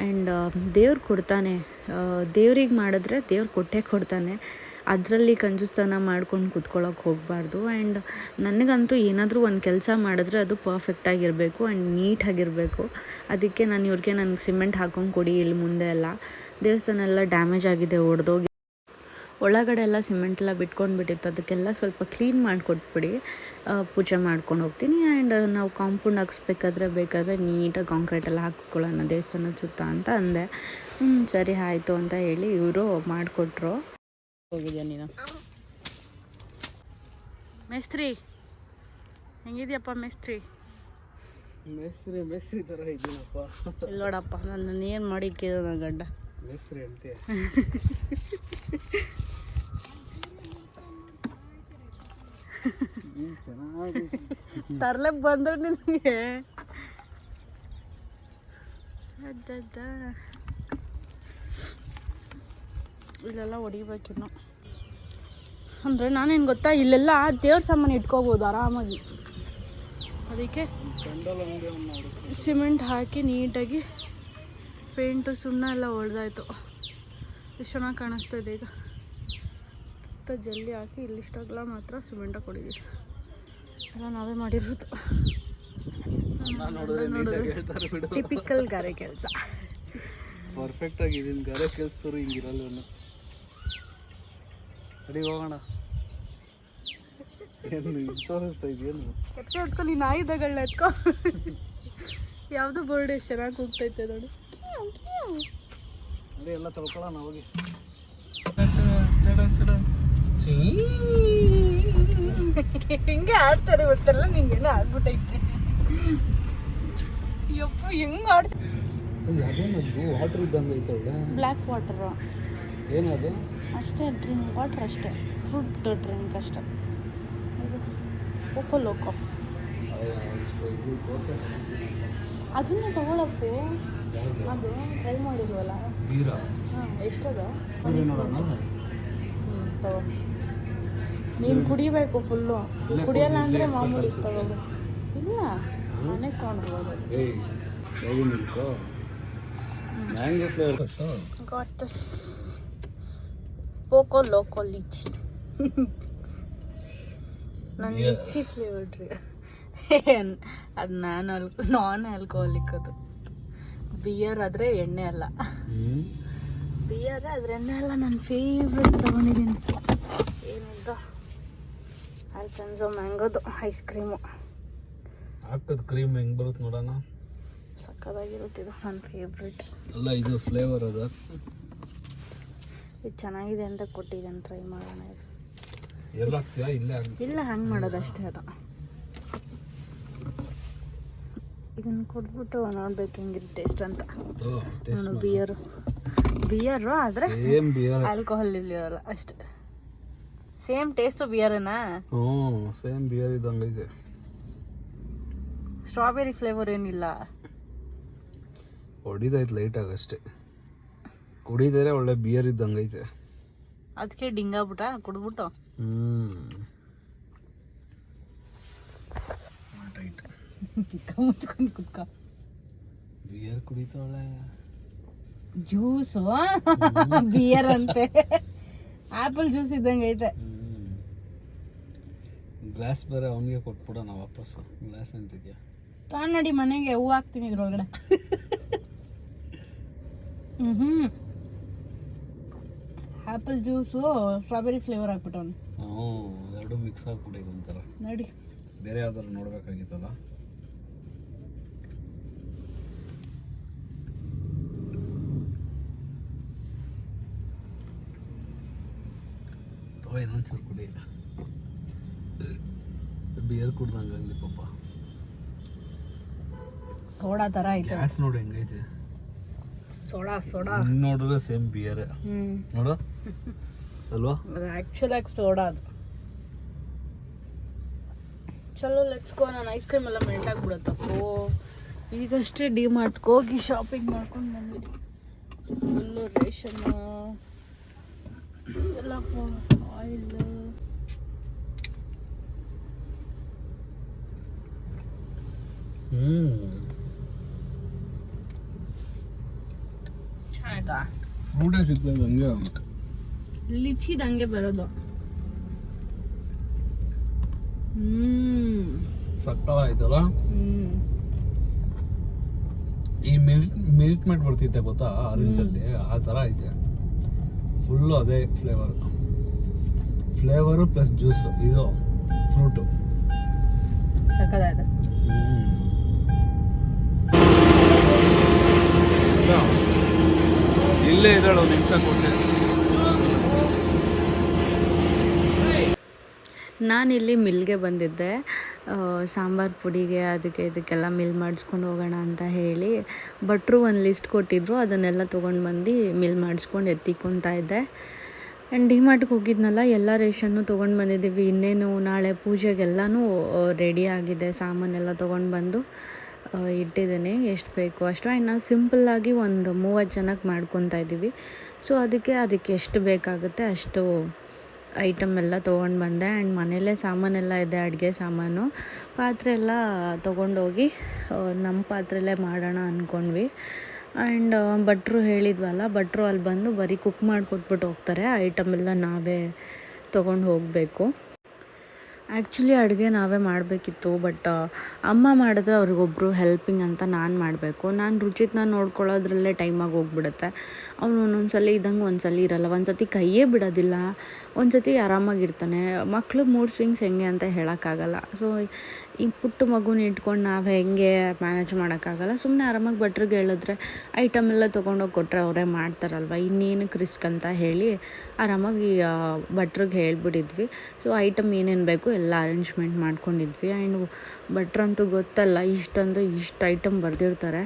S1: ಆ್ಯಂಡ್ ದೇವ್ರು ಕೊಡ್ತಾನೆ. ದೇವ್ರಿಗೆ ಮಾಡಿದ್ರೆ ದೇವ್ರು ಕೊಟ್ಟೇ ಕೊಡ್ತಾನೆ. ಅದರಲ್ಲಿ ಕಂಜುಸ್ತನ ಮಾಡ್ಕೊಂಡು ಕೂತ್ಕೊಳ್ಳೋಕೆ ಹೋಗಬಾರ್ದು. ಆ್ಯಂಡ್ ನನಗಂತೂ ಏನಾದರೂ ಒಂದು ಕೆಲಸ ಮಾಡಿದ್ರೆ ಅದು ಪರ್ಫೆಕ್ಟಾಗಿರಬೇಕು ಆ್ಯಂಡ್ ನೀಟಾಗಿರಬೇಕು ಅದಕ್ಕೆ ನಾನು ಇವ್ರಿಗೆ ನನಗೆ ಸಿಮೆಂಟ್ ಹಾಕೊಂಡು ಕೊಡಿ ಇಲ್ಲಿ ಮುಂದೆ ಎಲ್ಲ. ದೇವಸ್ಥಾನ ಎಲ್ಲ ಡ್ಯಾಮೇಜ್ ಆಗಿದೆ, ಒಡೆದೋಗಿ ಒಳಗಡೆ ಎಲ್ಲ ಸಿಮೆಂಟ್ ಎಲ್ಲ ಬಿಟ್ಕೊಂಡು ಬಿಟ್ಟಿತ್ತು ಅದಕ್ಕೆಲ್ಲ ಸ್ವಲ್ಪ ಕ್ಲೀನ್ ಮಾಡಿಕೊಟ್ಬಿಡಿ. ಪೂಜೆ ಮಾಡ್ಕೊಂಡು ಹೋಗ್ತೀನಿ. ಆ್ಯಂಡ್ ನಾವು ಕಾಂಪೌಂಡ್ ಹಾಕ್ಸ್ಬೇಕಾದ್ರೆ ಬೇಕಾದರೆ ನೀಟಾಗಿ ಕಾಂಕ್ರೀಟ್ ಎಲ್ಲ ಹಾಕ್ಸ್ಕೊಳ್ಳೋಣ ದೇವಸ್ಥಾನದ ಸುತ್ತ ಅಂತ ಅಂದೆ. ಹ್ಞೂ ಸರಿ ಆಯಿತು ಅಂತ ಹೇಳಿ ಇವರು ಮಾಡಿಕೊಟ್ರು. ಹೋಗಿದ್ಯಾ ನೀನು? ಮೇಸ್ತ್ರಿ ಹೆಂಗಿದ್ಯಪ್ಪ ಮೇಸ್ತ್ರಿ?
S2: ಮೇಸ್ತ್ರಿ ಮೇಸ್ತ್ರಿ ಥರ ಇದ್ದೀನಪ್ಪ.
S1: ಇಲ್ಲ ನೋಡಪ್ಪ ನನ್ನ ಏನು ಮಾಡಿ
S2: ಕೇಳೋಣ ಚೆನ್ನಾಗಿ
S1: ತರ್ಲಕ್ ಬಂದ್ರೆ ನಿನಗೆ. ಅಜ್ಜಜ್ಜ. ಇಲ್ಲೆಲ್ಲ ಹೊಡಿಬೇಕಿನ್ನು ಅಂದರೆ ನಾನೇನು ಗೊತ್ತಾ ಇಲ್ಲೆಲ್ಲ ದೇವ್ರ ಸಾಮಾನು ಇಟ್ಕೋಬೋದು ಆರಾಮಾಗಿ. ಅದಕ್ಕೆ ಸಿಮೆಂಟ್ ಹಾಕಿ ನೀಟಾಗಿ ಪೇಂಟು ಸುಣ್ಣ ಎಲ್ಲ ಹೊಡೆದಾಯ್ತು ಎಷ್ಟು ಚೆನ್ನಾಗಿ ಕಾಣಿಸ್ತಾ ಇದೆ ಈಗ. ಸುತ್ತ ಜಲ್ಲಿ ಹಾಕಿ ಇಲ್ಲಿಷ್ಟಾಗಲ ಮಾತ್ರ ಸಿಮೆಂಟ್ ಕೊಡಿದ್ವಿ. ಎಲ್ಲ ನಾವೇ ಮಾಡಿರೋದು. ಟಿಪಿಕಲ್ ಗಾರೆ ಕೆಲಸ.
S2: ಪರ್ಫೆಕ್ಟ್ ಆಗಿ ಇದನ್ನ ಗಾರೆ ಕೆಲ್ಸದವ್ರು ಹಿಂಗಿರಲ್ಲ ಅಡಿಗೆ ಹೋಗೋಣ. ಏನು ತೋರಿಸ್ತಾ ಇದೆಯೇನು
S1: ಎತ್ಕೊ ನೀನು ಆಯುಧಗಳನ್ನ ಎತ್ಕೊ. ಯಾವುದು ಬೋರ್ಡ್ ಎಷ್ಟು ಚೆನ್ನಾಗಿ ಹೋಗ್ತೈತೆ ನೋಡಿ.
S2: ಅಡಿ ಎಲ್ಲ ತೊಳ್ಕೊಳ್ಳೋಣ ಹೋಗಿ.
S1: ಹಿಂಗೆ ಆಡ್ತಾರೆ ಗೊತ್ತಲ್ಲ ನಿಂಗೆಲ್ಲ ಆಗ್ಬಿಟ್ಟೈತೆ ಯಪ್ಪ ಹೆಂಗ್ ಆಡ್ತಾರೆ
S2: ಅದೇನದು ವಾಟರ್ ಇದ್ದಂಗೆ ಐತೆ ಒಳ್ಳೆ.
S1: ಬ್ಲ್ಯಾಕ್ ವಾಟರ್
S2: ಏನದು
S1: ಅಷ್ಟೇ ಡ್ರಿಂಕ್ ವಾಟರ್ ಅಷ್ಟೇ. ಫ್ರೂಟ್ ಡ್ರಿಂಕ್ ಅಷ್ಟೇ. ಲೋಕೋ ಲೋಕೋ ಅದನ್ನ ತಗೊಳಪ್ಪು ಅದು ಟ್ರೈ ಮಾಡಿದ್ವಲ್ಲ.
S2: ಬೀರಾ?
S1: ಹಾಂ ಎಷ್ಟದ? ತಗೋ. ನೀನು ಕುಡಿಬೇಕು ಫುಲ್ಲು ಕುಡಿಯಲ್ಲ ಅಂದ್ರೆ ಮಾಮೂಲಿ ತಗೋದು ಇಲ್ಲ ಮನೆಗೆ ತಗೊಂಡ್ಬೋದು
S2: ಮ್ಯಾಂಗೋ ಫ್ಲೇವರ್
S1: ಗಾಟ್ ದಿಸ್ ಪೋಕೋ ಲೋಕೋ ಲಿಚಿ ನನ್ನ. ಲಿಚಿ ಫ್ಲೇವರ್ಡ್ ರೀ. ಅದು ನಾನು ಅಲ್ಕೋ ನಾನ್ ಆಲ್ಕೋಹಾಲಿಕ್ ಅದು. ಬಿಯರ್ ಆದರೆ ಎಣ್ಣೆ ಅಲ್ಲ. ಬಿಯರ್ ಆದ್ರೆ ಎಣ್ಣೆ ಅಲ್ಲ ನನ್ನ ಫೇವ್ರೆಟ್ ತೊಗೊಂಡಿದ್ದೀನಿ ಏನಂತ? ಅಲ್ಫೆನ್ಸೋ ಮ್ಯಾಂಗೋದು ಐಸ್ ಕ್ರೀಮು
S2: ಹಾಕದ್ ಕ್ರೀಮ್ ಹೆಂಗ್ ಬರುತ್ತೆ ನೋಡೋಣ.
S1: ಸಕ್ಕದಾಗಿರುತ್ತಿದು ನನ್ನ ಫೇವ್ರೆಟ್
S2: ಅಲ್ಲ ಇದು ಫ್ಲೇವರ್ ಅದ.
S1: ಇದು ಚೆನ್ನಾಗಿದೆ ಅಂತ ಕೊಟ್ಟಿದ್ದೀನಿ ಟ್ರೈ ಮಾಡೋಣ ಇದು.
S2: ಇಲ್ಲ
S1: ಹಂಗೆ ಮಾಡೋದು ಅಷ್ಟೇ ಅದು. ಇದನ್ನು ಕೊಟ್ಬಿಟ್ಟು ನೋಡ್ಬೇಕು ಹೆಂಗಿರುತ್ತೆ ಟೇಸ್ಟ್ ಅಂತ ಬಿಯರ್ ಬಿಯರು ಬಿಯರು ಆದರೆ
S2: ಸೇಮ್ ಬಿಯರ್
S1: ಆಲ್ಕೋಹಾಲ್ ಇರಲ್ಲ ಅಷ್ಟೇ. ಸೇಮ್ ಟೇಸ್ಟು ಬಿಯರನಾ
S2: ಹ್ಞೂ ಸೇಮ್ ಬಿಯರ್ ಇದ್ದಂಗೆ ಇದೆ.
S1: ಸ್ಟ್ರಾಬೆರಿ ಫ್ಲೇವರ್ ಏನಿಲ್ಲ.
S2: ಹೊಡಿದೈತೆ ಲೈಟಾಗಿ ಅಷ್ಟೇ. ಕುಡಿದರೆ ಒಳ್ಳೆ ಬಿಯರ್ ಇದ್ದಂಗೆ ಐತೆ.
S1: ಅದಕ್ಕೆ ಡಿಂಗಾಬಿಟ್ಟ ಕುಡ್ಬಿಟ್ಟು
S2: ಹ್ಮ್
S1: ಮುಚ್ಕೊಂಡು ಕುತ್ಕ
S2: ಬಿಯರ್ ಕುಡಿತಾವಳೆ
S1: ಜ್ಯೂಸು ಬಿಯರ್ ಅಂತೆ. ಆಪಲ್ ಜ್ಯೂಸ್ ಇದ್ದಂಗೆ ಐತೆ.
S2: ಗ್ಲಾಸ್ ಬೇರೆ ಅವನಿಗೆ ಕೊಟ್ಬಿಡೋಣ ವಾಪಸ್ ಗ್ಲಾಸ್ ಅಂತಿದ್ಯಾ?
S1: ತಗೊಂಡಿ ಮನೆಗೆ ಹೂ ಹಾಕ್ತೀನಿ ಇದ್ರೊಳಗಡೆ. ಹ್ಞೂ ಆಪಲ್ ಜ್ಯೂಸು ಸ್ಟ್ರಾಬೆರಿ ಫ್ಲೇವರ್ ಹಾಕ್ಬಿಟ್ಟವನು.
S2: ಹ್ಞೂ ಎರಡು ಮಿಕ್ಸ್ ಆಗ್ಬಿಟ್ಟಿದೆ ಒಂಥರ
S1: ನೋಡಿ.
S2: ಬೇರೆ ಯಾವ್ದಾರು ನೋಡ್ಬೇಕಾಗಿತ್ತಲ್ಲ? ತಗೋ ಇನ್ನೊಂಚೂರು ಕುಡಿಯಿಲ್ಲ ಬಿಯರ್ ಕುಡ್ದಂಗಾಗ್ಲಿ ಪಾಪ.
S1: ಸೋಡಾ ಥರ ಐತೆ.
S2: ಗ್ಯಾಸ್ ನೋಡಿ ಹೆಂಗೈತೆ
S1: ಸೋಡಾ ಸೋಡಾ.
S2: ನೋಡಿದ್ರೆ ಸೇಮ್ ಬಿಯರ್ ನೋಡು. ಅಲ್ವಾ?
S1: ಆ್ಯಕ್ಚುಲ್ ಆಗಿ ಸೋಡಾ ಅದು. ಚಲೋ ಲೆಟ್ಸ್ ಗೋ ನಾನು ಐಸ್ ಕ್ರೀಮ್ ಎಲ್ಲ ಮೆಲ್ಟ್ ಓ ಈಗಷ್ಟೇ ಡಿ ಮಾರ್ಟ್ಗೆ ಹೋಗಿ ಶಾಪಿಂಗ್ ಮಾಡ್ಕೊಂಡು ಬಂದ್ವಿ ಫುಲ್ಲು ರೇಷನ್ ಎಲ್ಲ ಆಯಿಲ್
S2: ಹ್ಮ್
S1: ಚೆನ್ನಾಯ್ತಾ
S2: ಫ್ರೂಟೇ ಸಿಗ್ತದೆ ಹಂಗೆ
S1: ಲಿಚಿದ್ ಹಂಗೆ ಬರೋದು ಹ್ಮ್.
S2: ಸಕ್ಕತ್ತಾಯ್ತಲ್ಲ
S1: ಹ್ಮ್
S2: ಈ ಮಿಲ್ಕ್ ಮಿಲ್ಕ್ ಮೇಡ್ ಬರ್ತಿತ್ತೆ ಗೊತ್ತಾ ಆರೆಂಜ್ ಅಲ್ಲಿ ಆ ತರ ಐತೆ. ಫುಲ್ಲು ಅದೇ ಫ್ಲೇವರ್ ಫ್ಲೇವರು ಪ್ಲಸ್ ಜ್ಯೂಸು ಇದು ಫ್ರೂಟು
S1: ಸಕ್ಕದಾಯ್ತು
S2: ಇಲ್ಲೇ ಇದ್ದಾಳು ಒಂದು ನಿಮಿಷ ಕೊಟ್ಟೆ
S1: ನಾನಿಲ್ಲಿ ಮಿಲ್ಗೆ ಬಂದಿದ್ದೆ. ಸಾಂಬಾರು ಸಾಂಬಾರ್ ಪುಡಿಗೆ ಅದಕ್ಕೆ ಇದಕ್ಕೆಲ್ಲ ಮಿಲ್ ಮಾಡಿಸ್ಕೊಂಡು ಹೋಗೋಣ ಅಂತ ಹೇಳಿ. ಭಟ್ರು ಒಂದು ಲಿಸ್ಟ್ ಕೊಟ್ಟಿದ್ರು ಅದನ್ನೆಲ್ಲ ತೊಗೊಂಡು ಬಂದು ಮಿಲ್ ಮಾಡಿಸ್ಕೊಂಡು ಎತ್ತಿಕೊತಾ ಇದ್ದೆ. ಆ್ಯಂಡ್ ಡಿಮಾರ್ಟ್ಗೆ ಹೋಗಿದ್ನಲ್ಲ, ಎಲ್ಲ ರೇಷನ್ನು ತೊಗೊಂಡು ಬಂದಿದ್ದೀವಿ. ಇನ್ನೇನು ನಾಳೆ ಪೂಜೆಗೆಲ್ಲನೂ ರೆಡಿ ಆಗಿದೆ. ಸಾಮಾನೆಲ್ಲ ತೊಗೊಂಡು ಬಂದು ಇಟ್ಟಿದ್ದೀನಿ. ಎಷ್ಟು ಬೇಕು ಅಷ್ಟು. ಆ್ಯಂಡ್ ನಾವು ಸಿಂಪಲ್ಲಾಗಿ ಒಂದು ಮೂವತ್ತು ಜನಕ್ಕೆ ಮಾಡ್ಕೊತಾ ಇದ್ದೀವಿ. ಸೊ ಅದಕ್ಕೆ ಅದಕ್ಕೆ ಎಷ್ಟು ಬೇಕಾಗುತ್ತೆ ಅಷ್ಟು ಐಟಮ್ ಎಲ್ಲ ತೊಗೊಂಡು ಬಂದೆ. ಆ್ಯಂಡ್ ಮನೆಯಲ್ಲೇ ಸಾಮಾನೆಲ್ಲ ಇದೆ, ಅಡುಗೆ ಸಾಮಾನು. ಪಾತ್ರೆ ಎಲ್ಲ ತೊಗೊಂಡೋಗಿ ನಮ್ಮ ಪಾತ್ರೆಲೇ ಮಾಡೋಣ ಅಂದ್ಕೊಂಡ್ವಿ ಆ್ಯಂಡ್ ಭಟ್ರು ಹೇಳಿದ್ವಲ್ಲ, ಭಟ್ರು ಅಲ್ಲಿ ಬಂದು ಬರೀ ಕುಕ್ ಮಾಡಿಕೊಟ್ಬಿಟ್ಟು ಹೋಗ್ತಾರೆ. ಐಟಮ್ ಎಲ್ಲ ನಾವೇ ತೊಗೊಂಡು ಹೋಗಬೇಕು. ಆ್ಯಕ್ಚುಲಿ ಅಡುಗೆ ನಾವೇ ಮಾಡಬೇಕಿತ್ತು ಬಟ್ ಅಮ್ಮ ಮಾಡಿದ್ರೆ ಅವ್ರಿಗೊಬ್ಬರು ಹೆಲ್ಪಿಂಗ್ ಅಂತ ನಾನು ಮಾಡಬೇಕು. ನಾನು ರುಚಿತನ ನೋಡ್ಕೊಳ್ಳೋದ್ರಲ್ಲೇ ಟೈಮಾಗಿ ಹೋಗ್ಬಿಡುತ್ತೆ. ಅವನು ಒಂದೊಂದು ಸಲ ಇದ್ದಂಗೆ ಒಂದು ಸಲ ಇರಲ್ಲ ಒಂದು ಸತಿ ಕೈಯೇ ಬಿಡೋದಿಲ್ಲ ಒಂದು ಸತಿ ಆರಾಮಾಗಿರ್ತಾನೆ. ಮಕ್ಳು ಮೂಡ್ ಸ್ವಿಂಗ್ಸ್ ಹೆಂಗೆ ಅಂತ ಹೇಳೋಕ್ಕಾಗಲ್ಲ. ಸೊ ಈ ಪುಟ್ಟ ಮಗುನ ಇಟ್ಕೊಂಡು ನಾವು ಹೆಂಗೆ ಮ್ಯಾನೇಜ್ ಮಾಡೋಕ್ಕಾಗಲ್ಲ. ಸುಮ್ಮನೆ ಆರಾಮಾಗಿ ಭಟ್ರಿಗೆ ಹೇಳಿದ್ರೆ ಐಟಮ್ ಎಲ್ಲ ತೊಗೊಂಡೋಗಿ ಕೊಟ್ಟರೆ ಅವರೇ ಮಾಡ್ತಾರಲ್ವ? ಇನ್ನೇನು ರಿಸ್ಕ್ ಅಂತ ಹೇಳಿ ಆರಾಮಾಗಿ ಭಟ್ರಿಗೆ ಹೇಳ್ಬಿಟ್ಟಿದ್ವಿ. ಸೊ ಐಟಮ್ ಏನೇನು ಬೇಕು ಎಲ್ಲ ಅರೇಂಜ್ಮೆಂಟ್ ಮಾಡ್ಕೊಂಡಿದ್ವಿ. ಆ್ಯಂಡ್ ಭಟ್ರಂತೂ ಗೊತ್ತಲ್ಲ ಇಷ್ಟಂದು ಇಷ್ಟು ಐಟಮ್ ಬರೆದಿರ್ತಾರೆ.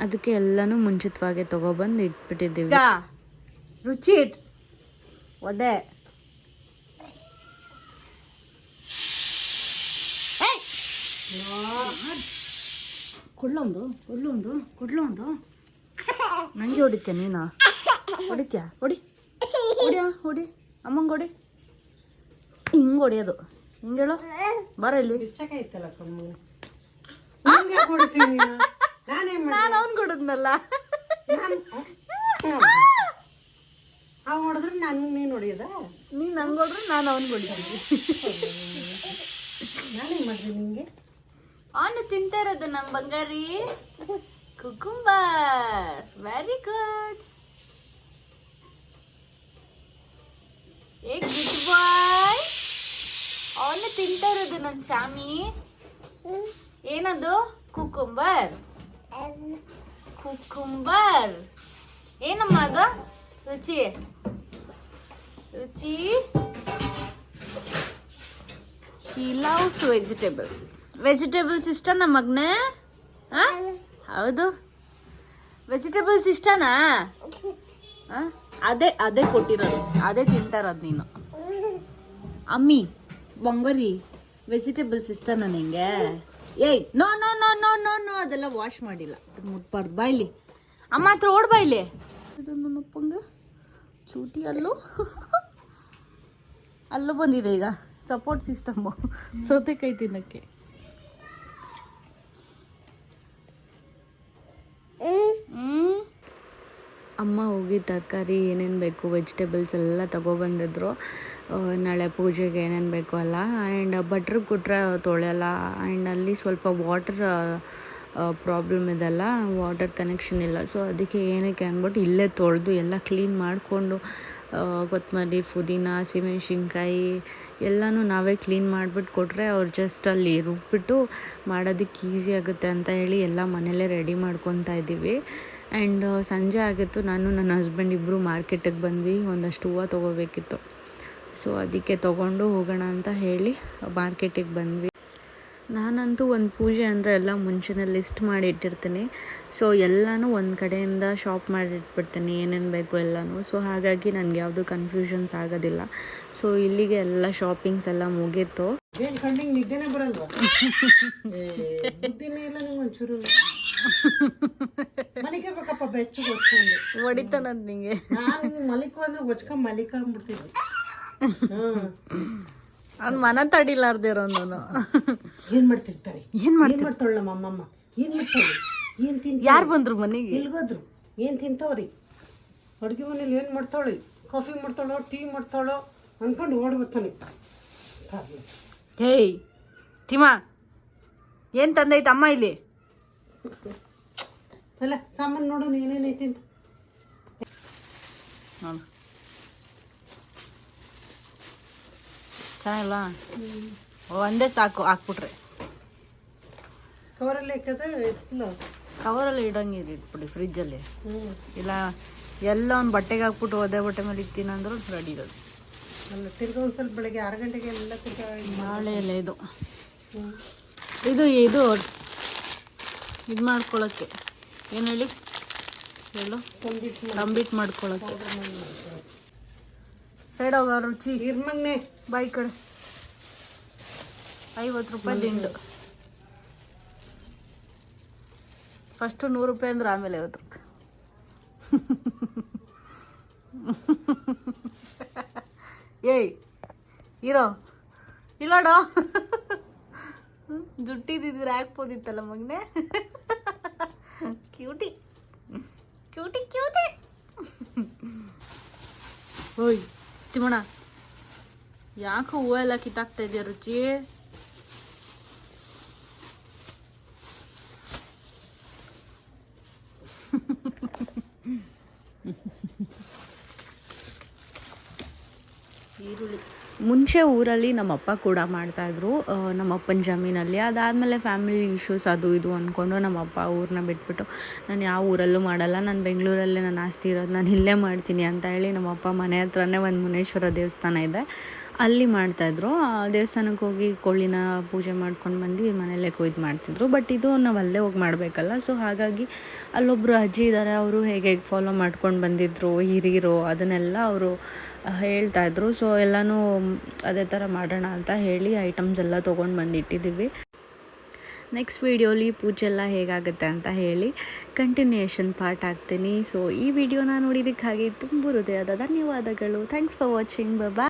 S1: ಅದಕ್ಕೆ ಎಲ್ಲನೂ ಮುಂಚಿತವಾಗಿ ತೊಗೊಬಂದು ಇಟ್ಬಿಟ್ಟಿದ್ದೀವಿ.
S3: ರುಚಿ ಒದೆ.
S1: ಕೊಡ್ಲೊಂದು ಕೊಡ್ಲೊಂದು ಕೊಡ್ಲೊಂದು. ನಂಗೆ ಹೊಡಿತ್ಯಾ ನೀನು? ಹೊಡಿತ್ಯಾ? ಹೊಡಿ. ಹೊಡಿಯ ಹೊಡಿ. ಅಮ್ಮಂಗೆ ಹೊಡಿ. ಹಿಂಗೆ ಹೊಡಿಯೋದು. ಹಿಂಗೆ ಹೇಳು. ಬರ ಇಲ್ಲಿ.
S3: ನೀನು. ನಾನೇನ್
S1: ನಾನು ಅವ್ನು ಕೊಡದ್ನಲ್ಲ.
S3: ಅವ್ ಹೊಡೆದ್ರೆ ನಾನು ನೀನು ಹೊಡಿಯೋದ?
S1: ನೀನು ನಂಗೆ ಹೊಡ್ರೆ ನಾನು ಅವ್ನ್ ಹೊಡಿತೀನಿ.
S3: ನಾನೇನ್ ಮಾಡಿದೆ ನಿಂಗೆ?
S1: ಅವನು ತಿಂತಾ ಇರೋದು ನಮ್ಮ ಬಂಗಾರಿ. ಕುಕುಂಬರ್ ವೆರಿ ಗುಡ್ ಏ ಗುಡ್ ಬಾಯ್ ಅವನು ತಿಂತಾ ಇರೋದು ನನ್ನ ಶಾಮಿ ಏನದು? ಕುಕುಂಬರ್ ಕುಕುಂಬರ್ ಏನಮ್ಮ ಅದು? ರುಚಿ. ರುಚಿ. ಹಿ ಲವ್ಸ್ ವೆಜಿಟೇಬಲ್ಸ್. ವೆಜಿಟೇಬಲ್ಸ್ ಇಷ್ಟ ನಮ್ಮ ಮಗನೇ? ಹೌದು. ವೆಜಿಟೇಬಲ್ಸ್ ಇಷ್ಟನಾ? ಅದೇ ಅದೇ ಕೊಟ್ಟಿರೋದು. ಅದೇ ತಿಂತಾರದು ನೀನು. ಅಮ್ಮಿ, ಬಂಗರಿ, ವೆಜಿಟೇಬಲ್ಸ್ ಇಷ್ಟನಾ ನಿಂಗೆ? ಏಯ್ no no no no no no ಅದೆಲ್ಲ ವಾಶ್ ಮಾಡಿಲ್ಲ. ಅದು ಮುಟ್ಬಾರ್ದು. ಬಾಯ್ಲಿ ಅಮ್ಮ ಹತ್ರ ಓಡ್ ಬಾಯ್ಲಿ ಇದು ನನ್ನಪ್ಪಂಗ ಚೂಟಿ ಅಲ್ಲೂ. ಅಲ್ಲೂ ಬಂದಿದೆ ಈಗ. ಸಪೋರ್ಟ್ ಸಿಸ್ಟಮ್ಮು ಸೌತೆಕಾಯಿ ತಿನ್ನಕ್ಕೆ. ಅಮ್ಮ ಹೋಗಿ ತರಕಾರಿ ಏನೇನು ಬೇಕು ವೆಜಿಟೇಬಲ್ಸ್ ಎಲ್ಲ ತಗೊಬಂದಿದ್ರು. ನಾಳೆ ಪೂಜೆಗೆ ಏನೇನು ಬೇಕು ಅಲ್ಲ ಆ್ಯಂಡ್ ಬಟ್ರ್ ಕೊಟ್ಟರೆ ತೊಳೆಯಲ್ಲ. ಆ್ಯಂಡ್ ಅಲ್ಲಿ ಸ್ವಲ್ಪ ವಾಟರ್ ಪ್ರಾಬ್ಲಮ್ ಇದೆಲ್ಲ. ವಾಟರ್ ಕನೆಕ್ಷನ್ ಇಲ್ಲ. ಸೊ ಅದಕ್ಕೆ ಏನಕ್ಕೆ ಅಂದ್ಬಿಟ್ಟು ಇಲ್ಲೇ ತೊಳೆದು ಎಲ್ಲ ಕ್ಲೀನ್ ಮಾಡಿಕೊಂಡು ಕೊತ್ತಂಬರಿ ಪುದೀನ, ಹಸಿಮೆಣ್ಸಿನ್ಕಾಯಿ ಎಲ್ಲನೂ ನಾವೇ ಕ್ಲೀನ್ ಮಾಡಿಬಿಟ್ಟು ಕೊಟ್ಟರೆ ಅವ್ರು ಜಸ್ಟ್ ಅಲ್ಲಿ ರುಬ್ಬಿಟ್ಟು ಮಾಡೋದಕ್ಕೆ ಈಸಿ ಆಗುತ್ತೆ ಅಂತ ಹೇಳಿ ಎಲ್ಲ ಮನೇಲೇ ರೆಡಿ ಮಾಡ್ಕೊತಾ ಇದ್ದೀವಿ. ಆ್ಯಂಡ್ ಸಂಜೆ ಆಗಿತ್ತು, ನಾನು ನನ್ನ ಹಸ್ಬೆಂಡ್ ಇಬ್ಬರು ಮಾರ್ಕೆಟಿಗೆ ಬಂದ್ವಿ, ಒಂದಷ್ಟು ಹೂವು ತೊಗೋಬೇಕಿತ್ತು. ಸೊ ಅದಕ್ಕೆ ತೊಗೊಂಡು ಹೋಗೋಣ ಅಂತ ಹೇಳಿ ಮಾರ್ಕೆಟಿಗೆ ಬಂದ್ವಿ. ನಾನಂತೂ ಒಂದು ಪೂಜೆ ಅಂದರೆ ಎಲ್ಲ ಮುಂಚೆನೇ ಲಿಸ್ಟ್ ಮಾಡಿ ಇಟ್ಟಿರ್ತೀನಿ. ಸೊ ಎಲ್ಲನೂ ಒಂದು ಕಡೆಯಿಂದ ಶಾಪ್ ಮಾಡಿ ಇಟ್ಬಿಡ್ತೀನಿ, ಏನೇನು ಬೇಕು ಎಲ್ಲನೂ. ಸೊ ಹಾಗಾಗಿ ನನಗೆ ಯಾವುದು ಕನ್ಫ್ಯೂಷನ್ಸ್ ಆಗೋದಿಲ್ಲ. ಸೊ ಇಲ್ಲಿಗೆ ಎಲ್ಲ ಶಾಪಿಂಗ್ಸ್ ಎಲ್ಲ ಮುಗೀತು.
S3: ಏನ್ ಕಣ್ಣಿಗೆ ನಿದ್ದೆನೆ ಬರಲ್ವಾ ಏ, ನಿಂಗೆ ಮಲಿಕೆ ಬೇಕಪ್ಪ ಬೆಚ್ಚಗೆ ಹೊಚ್ಕೊಂಡು
S1: ಹೊಡಿತಾನಂತ ನಿಂಗೆ.
S3: ನಾನು ಮಲಿಕು ಅಂದ್ರೆ ಹೊಚ್ಕೊಂಡ್ ಮಲಿಕ ಅಂದ್ಬಿಡ್ತೀನಿ. ಹ್ಮ್.
S1: ಅವ್ನು ಮನ ತಡಿಲಾರ್ದಿರೋ ನಾನು.
S3: ಏನ್ ಮಾಡ್ತಿರ್ತಾರೆ? ಏನ್ ಮಾಡ್ತಾಳ ನಮ್ಮ ಅಮ್ಮಮ್ಮ? ಏನ್ ಮಾಡ್ತಾಳೆ? ಏನ್ ತಿಂತ
S1: ಯಾರು ಬಂದ್ರು ಮನೆಗೆ?
S3: ಇಲ್ಗೋದ್ರು ಏನ್ ತಿಂತಾವ್ರಿ? ಅಡುಗೆ ಮನೇಲಿ ಏನ್ ಮಾಡ್ತಾಳೆ? ಕಾಫಿ ಮಾಡ್ತಾಳೋ ಟೀ ಮಾಡ್ತಾಳೋ ಅನ್ಕೊಂಡು ಓಡ್ಬಿಡ್ತಾನೆ.
S1: ಹೇಯ್ ತಿಮ್ಮ. ಏನು ತಂದೈತೆ ಅಮ್ಮ ಇಲ್ಲಿ?
S3: ಅಲ್ಲ ಸಾಮಾನು ನೋಡು ಏನೇನೈತಿ ಅಂತ.
S1: ನೋಡು. ಚೆನ್ನಾಗಿಲ್ಲ? ಒಂದೇ ಸಾಕು ಹಾಕ್ಬಿಟ್ರೆ.
S3: ಕವರಲ್ಲಿ ಹಾಕದ ಇತ್ತಲ್ಲ
S1: ಕವರಲ್ಲಿ ಇಡಂಗಿರಿ ಇಟ್ಬಿಡಿ ಫ್ರಿಜ್ಜಲ್ಲಿ ಇಲ್ಲ ಎಲ್ಲ ಒಂದು ಬಟ್ಟೆಗೆ ಹಾಕ್ಬಿಟ್ಟು ಒದೆ ಬಟ್ಟೆ ಮೇಲೆ ಇಕ್ತೀನಿ ಅಂದ್ರೆ ರೆಡಿ ಇರೋದು.
S3: ಅಲ್ಲ ತಿರ್ಗಿ ಒಂದು ಸ್ವಲ್ಪ ಬೆಳಗ್ಗೆ ಆರು ಗಂಟೆಗೆ ಎಲ್ಲ
S1: ನಾಳೆ ಎಲೆ ಇದು. ಇದು ಇದು ಇದು ಮಾಡ್ಕೊಳಕ್ಕೆ. ಏನು ಹೇಳಿ? ಹೇಳು.
S3: ತಂಬಿಟ್ಟು
S1: ಕಂಬಿಟ್ ಮಾಡ್ಕೊಳಕ್ಕೆ. ಸೈಡ್ ಹೋಗ ರುಚಿ.
S3: ಇರ್ಮಂಗೆ
S1: ಬಾಯಿ ಕಡೆ. ಐವತ್ತು ರೂಪಾಯಿ ದಿಂಡು. ಫಸ್ಟು ನೂರು ರೂಪಾಯಿ ಅಂದ್ರೆ ಆಮೇಲೆ ಐವತ್ತು ರೂಪಾಯಿ. ಏಯ್ ಇರೋ. ಇಲ್ಲೋಡೋ ಜುಟ್ಟಿದ್ದಿದ್ರೆ ಹಾಕ್ಬೋದಿತ್ತಲ್ಲ ಮಗನೆ? ಕ್ಯೂಟಿ ಕ್ಯೂಟಿ ಕ್ಯೂಟಿ ಓಯ್ ತಿಮ್ಮಣ್ಣ ಯಾಕೆ ಹೂವು ಎಲ್ಲ ಕಿತ್ತಾಕ್ತಾ ಇದೆಯಾ ರುಚಿ ಈರುಳ್ಳಿ ಮುಂಚೆ ಊರಲ್ಲಿ ನಮ್ಮಪ್ಪ ಕೂಡ ಮಾಡ್ತಾಯಿದ್ರು ನಮ್ಮಪ್ಪನ ಜಮೀನಲ್ಲಿ. ಅದಾದಮೇಲೆ ಫ್ಯಾಮಿಲಿ ಇಶ್ಯೂಸ್ ಅದು ಇದು ಅಂದ್ಕೊಂಡು ನಮ್ಮಪ್ಪ ಊರನ್ನ ಬಿಟ್ಬಿಟ್ಟು, ನಾನು ಯಾವ ಊರಲ್ಲೂ ಮಾಡಲ್ಲ. ನಾನು ಬೆಂಗಳೂರಲ್ಲೇ ನನ್ನ ಆಸ್ತಿ ಇರೋದು ನಾನು ಇಲ್ಲೇ ಮಾಡ್ತೀನಿ ಅಂತ ಹೇಳಿ ನಮ್ಮಪ್ಪ ಮನೆ ಹತ್ರನೇ ಒಂದು ಮುನೇಶ್ವರ ದೇವಸ್ಥಾನ ಇದೆ. ಅಲ್ಲಿ ಮಾಡ್ತಾಯಿದ್ರು ಆ ದೇವಸ್ಥಾನಕ್ಕೆ ಹೋಗಿ ಕೊಳ್ಳಿನ ಪೂಜೆ ಮಾಡ್ಕೊಂಡು ಬಂದು ಮನೆಯಲ್ಲೇ ಕೊಯ್ದು ಮಾಡ್ತಿದ್ರು. ಬಟ್ ಇದು ನಾವು ಅಲ್ಲೇ ಹೋಗಿ ಮಾಡಬೇಕಲ್ಲ. ಸೊ ಹಾಗಾಗಿ ಅಲ್ಲೊಬ್ಬರು ಅಜ್ಜಿ ಇದ್ದಾರೆ ಅವರು ಹೇಗೆ ಹೇಗೆ ಫಾಲೋ ಮಾಡ್ಕೊಂಡು ಬಂದಿದ್ರು, ಹಿರಿಯರು, ಅದನ್ನೆಲ್ಲ ಅವರು ಹೇಳ್ತಾ ಇದ್ರು. ಸೊ ಎಲ್ಲನೂ ಅದೇ ಥರ ಮಾಡೋಣ ಅಂತ ಹೇಳಿ ಐಟಮ್ಸ್ ಎಲ್ಲ ತೊಗೊಂಡು ಬಂದಿಟ್ಟಿದ್ದೀವಿ ನೆಕ್ಸ್ಟ್ ವೀಡಿಯೋಲಿ ಪೂಜೆ ಎಲ್ಲ ಹೇಗಾಗುತ್ತೆ ಅಂತ ಹೇಳಿ ಕಂಟಿನ್ಯೂಯೇಷನ್ ಪಾರ್ಟ್ ಆಗ್ತೀನಿ ಸೊ ಈ ವಿಡಿಯೋನ ನೋಡಿದ್ದಕ್ಕಾಗಿ ತುಂಬ ಹೃದಯದ ಧನ್ಯವಾದಗಳು. Thanks for watching bye